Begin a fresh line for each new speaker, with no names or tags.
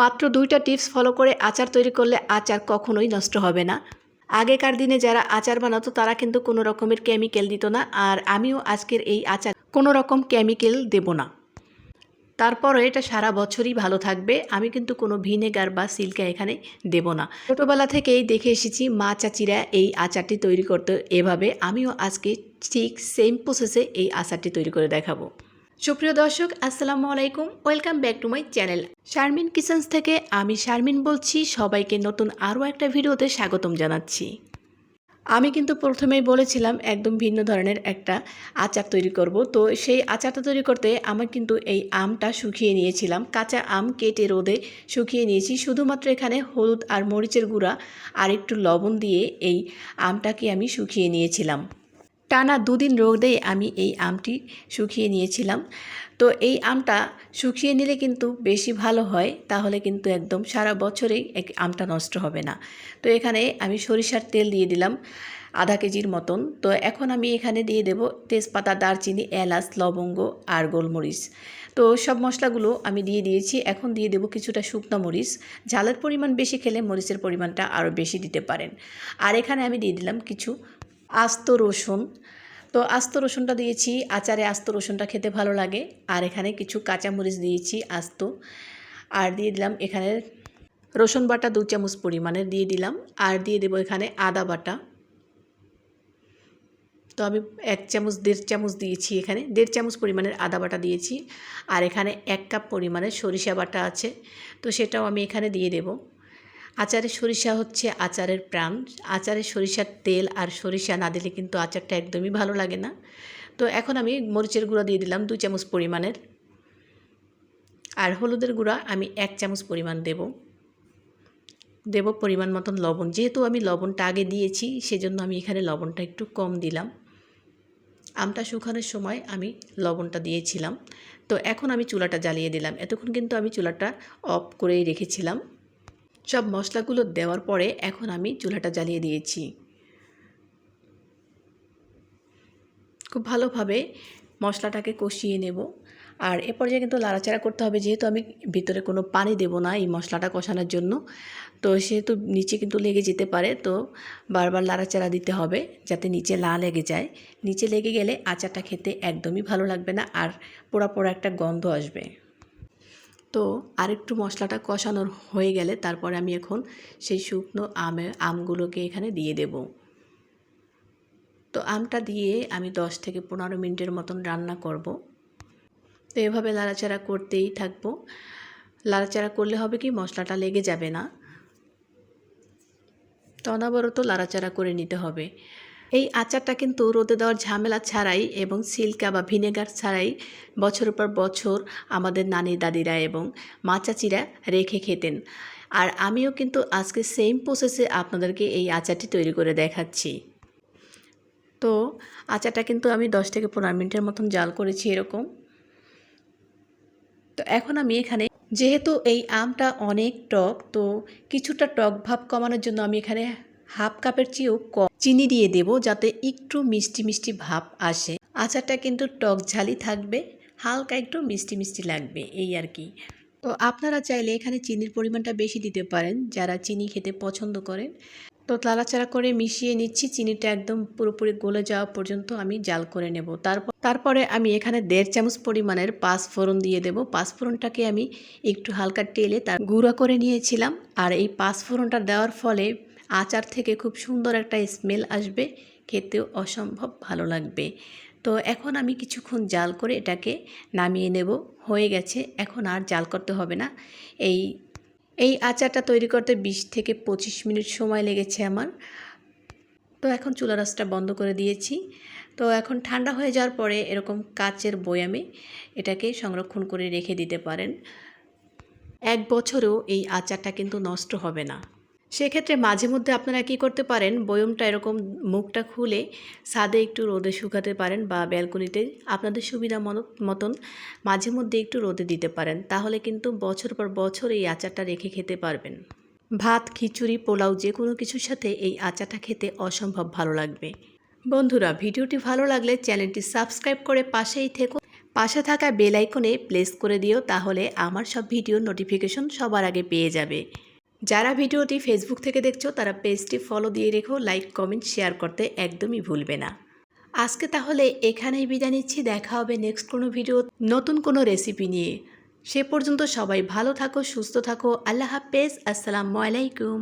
মাত্র দুইটা tips follow করে আচার তৈরি করলে আচার কখনোই নষ্ট হবে না। আগেকার দিনে যারা আচার বানাতো, তারা কিন্তু কোনো রকমের কেমিক্যাল দিত না আর আমিও আজকের এই আচার কোনো রকম কেমিক্যাল দেব না। তারপরে এটা সারা বছরই ভালো থাকবে, আমি কিন্তু কোনো ভিনেগার বা সিল্কা এখানে দেব না। ছোটোবেলা থেকেই দেখে এসেছি মা চাচিরা এই আচারটি তৈরি করতে এভাবে, আমিও আজকে ঠিক সেম প্রসেসে এই আচারটি তৈরি করে দেখাবো। সুপ্রিয় দর্শক, আসসালামু আলাইকুম। Welcome back to my channel Sharmin kitchens থেকে আমি শারমিন বলছি, সবাইকে নতুন আরও একটা ভিডিওতে স্বাগতম জানাচ্ছি। আমি কিন্তু প্রথমেই বলেছিলাম, একদম ভিন্ন ধরনের একটা আচার তৈরি করব। তো সেই আচারটা তৈরি করতে আমার কিন্তু এই আমটা শুকিয়ে নিয়েছিলাম। কাঁচা আম কেটে রোদে শুকিয়ে নিয়েছি। শুধুমাত্র এখানে হলুদ আর মরিচের গুঁড়া আর একটু লবণ দিয়ে এই আমটাকে আমি শুকিয়ে নিয়েছিলাম। টানা দুদিন রোদে আমি এই আমটি শুকিয়ে নিয়েছিলাম। তো এই আমটা শুকিয়ে নিলে কিন্তু বেশি ভালো হয়, তাহলে কিন্তু একদম সারা বছরেই আমটা নষ্ট হবে না। তো এখানে আমি সরিষার তেল দিয়ে দিলাম আধা কেজির মতন। তো এখন আমি এখানে দিয়ে দেব তেজপাতা, দারচিনি, এলাচ, লবঙ্গ আর গোলমরিচ। তো সব মশলাগুলো আমি দিয়ে দিয়েছি। এখন দিয়ে দেবো কিছুটা শুকনো মরিচ। ঝালের পরিমাণ বেশি খেলে মরিচের পরিমাণটা আরও বেশি দিতে পারেন। আর এখানে আমি দিয়ে দিলাম কিছু আস্ত রসুন। তো আস্ত রসুনটা দিয়েছি, আচারে আস্ত রসুনটা খেতে ভালো লাগে। আর এখানে কিছু কাঁচামরিচ দিয়েছি, আস্ত। আর দিয়ে দিলাম এখানে রসুন বাটা দু চামচ পরিমাণের দিয়ে দিলাম। আর দিয়ে দেবো এখানে আদা বাটা। তো আমি এক চামচ, দেড় চামচ দিয়েছি এখানে। দেড় চামচ পরিমাণের আদা বাটা দিয়েছি। আর এখানে এক কাপ পরিমাণের সরিষা বাটা আছে। তো সেটাও আমি এখানে দিয়ে দেবো। আচারের সরিষা হচ্ছে আচারের প্রাণ। আচারে সরিষার তেল আর সরিষা না দিলে কিন্তু আচারটা একদমই ভালো লাগে না। তো এখন আমি মরিচের গুঁড়া দিয়ে দিলাম দু চামচ পরিমাণের। আর হলুদের গুঁড়া আমি এক চামচ পরিমাণ দেব। দেব পরিমাণ মতন লবণ। যেহেতু আমি লবণটা আগে দিয়েছি, সেজন্য আমি এখানে লবণটা একটু কম দিলাম। আমটা শুকানোর সময় আমি লবণটা দিয়েছিলাম। তো এখন আমি চুলাটা জ্বালিয়ে দিলাম। এতক্ষণ কিন্তু আমি চুলাটা অফ করেই রেখেছিলাম। সব মশলাগুলো দেওয়ার পরে এখন আমি চুলাটা জ্বালিয়ে দিয়েছি। খুব ভালোভাবে মশলাটাকে কষিয়ে নেব। আর এ পর্যায়ে কিন্তু লাড়াচাড়া করতে হবে, যেহেতু আমি ভিতরে কোনো পানি দেব না এই মশলাটা কষানোর জন্য। তো সেহেতু নিচে কিন্তু লেগে যেতে পারে, তো বারবার লাড়াচাড়া দিতে হবে যাতে নিচে লা লেগে যায়। নিচে লেগে গেলে আচারটা খেতে একদমই ভালো লাগবে না আর পোড়া পোড়া একটা গন্ধ আসবে। তো আরেকটু মশলাটা কষানোর হয়ে গেলে তারপরে আমি এখন সেই শুকনো আমে, আমগুলোকে এখানে দিয়ে দেব। তো আমটা দিয়ে আমি দশ থেকে পনেরো মিনিটের মতন রান্না করব। তো এভাবে লাড়াচাড়া করতেই থাকব। লাড়াচাড়া করলে হবে কি মশলাটা লেগে যাবে না। তো অনাবরত লাড়াচাড়া করে নিতে হবে। এই আচারটা কিন্তু রোদে দেওয়ার ঝামেলা ছাড়াই এবং সিল্কা বা ভিনেগার ছাড়াই বছরের পর বছর আমাদের নানি দাদিরা এবং মা চাচিরা রেখে খেতেন। আর আমিও কিন্তু আজকে সেম প্রসেসে আপনাদেরকে এই আচারটি তৈরি করে দেখাচ্ছি। তো আচারটা কিন্তু আমি দশ থেকে পনেরো মিনিটের মতন জাল করেছি এরকম। তো এখন আমি এখানে, যেহেতু এই আমটা অনেক টক, তো কিছুটা টক ভাব কমানোর জন্য আমি এখানে হাফ কাপের চেয়েও কম চিনি দিয়ে দেব যাতে একটু মিষ্টি মিষ্টি ভাব আসে। আচারটা কিন্তু টক ঝালি থাকবে, হালকা একটু মিষ্টি মিষ্টি লাগবে, এই আর কি। তো আপনারা চাইলে এখানে চিনির পরিমাণটা বেশি দিতে পারেন, যারা চিনি খেতে পছন্দ করেন। তো লাড়াচাড়া করে মিশিয়ে নিচ্ছি, চিনিটা একদম পুরোপুরি গলে যাওয়া পর্যন্ত আমি জাল করে নেব। তারপর তারপরে আমি এখানে দেড় চামচ পরিমাণের পাঁচ ফোড়ন দিয়ে দেব। পাঁচ ফোড়নটাকে আমি একটু হালকা টেলে তার গুঁড়া করে নিয়েছিলাম। আর এই পাঁচ ফোড়নটা দেওয়ার ফলে আচার থেকে খুব সুন্দর একটা স্মেল আসবে। খেতেও অসম্ভব ভালো লাগবে। তো এখন আমি কিছুক্ষণ জাল করে এটাকে নামিয়ে নেব। হয়ে গেছে। এখন আর জাল করতে হবে না। এই এই আচারটা তৈরি করতে বিশ থেকে পঁচিশ মিনিট সময় লেগেছে আমার। তো এখন চুলা রাসটা বন্ধ করে দিয়েছি। তো এখন ঠান্ডা হয়ে যাওয়ার পরে এরকম কাচের বয়ামে এটাকে সংরক্ষণ করে রেখে দিতে পারেন। এক বছরেও এই আচারটা কিন্তু নষ্ট হবে না। সেক্ষেত্রে মাঝে মধ্যে আপনারা কি করতে পারেন? বয়মটা এরকম মুখটা খুলে ছাদে একটু রোদে শুকাতে পারেন বা ব্যালকনিতে আপনাদের সুবিধা মতন মাঝে মধ্যে একটু রোদে দিতে পারেন। তাহলে কিন্তু বছর পর বছর এই আচারটা রেখে খেতে পারবেন। ভাত, খিচুড়ি, পোলাও যে কোনো কিছুর সাথে এই আচারটা খেতে অসম্ভব ভালো লাগবে। বন্ধুরা, ভিডিওটি ভালো লাগলে চ্যানেলটি সাবস্ক্রাইব করে পাশেই থেকো। পাশে থাকা বেল আইকনে প্লেস করে দিও, তাহলে আমার সব ভিডিও নোটিফিকেশন সবার আগে পেয়ে যাবে। যারা ভিডিওটি ফেসবুক থেকে দেখছ, তারা পেজটি ফলো দিয়ে রেখো লাইক কমেন্ট শেয়ার করতে একদমই ভুলবে না। আজকে তাহলে এখানেই বিদায় নিচ্ছি, দেখা হবে নেক্সট কোনো ভিডিও নতুন কোনো রেসিপি নিয়ে। সে পর্যন্ত সবাই ভালো থাকো, সুস্থ থাকো, আল্লাহ হাফেজ, আসসালামু আলাইকুম।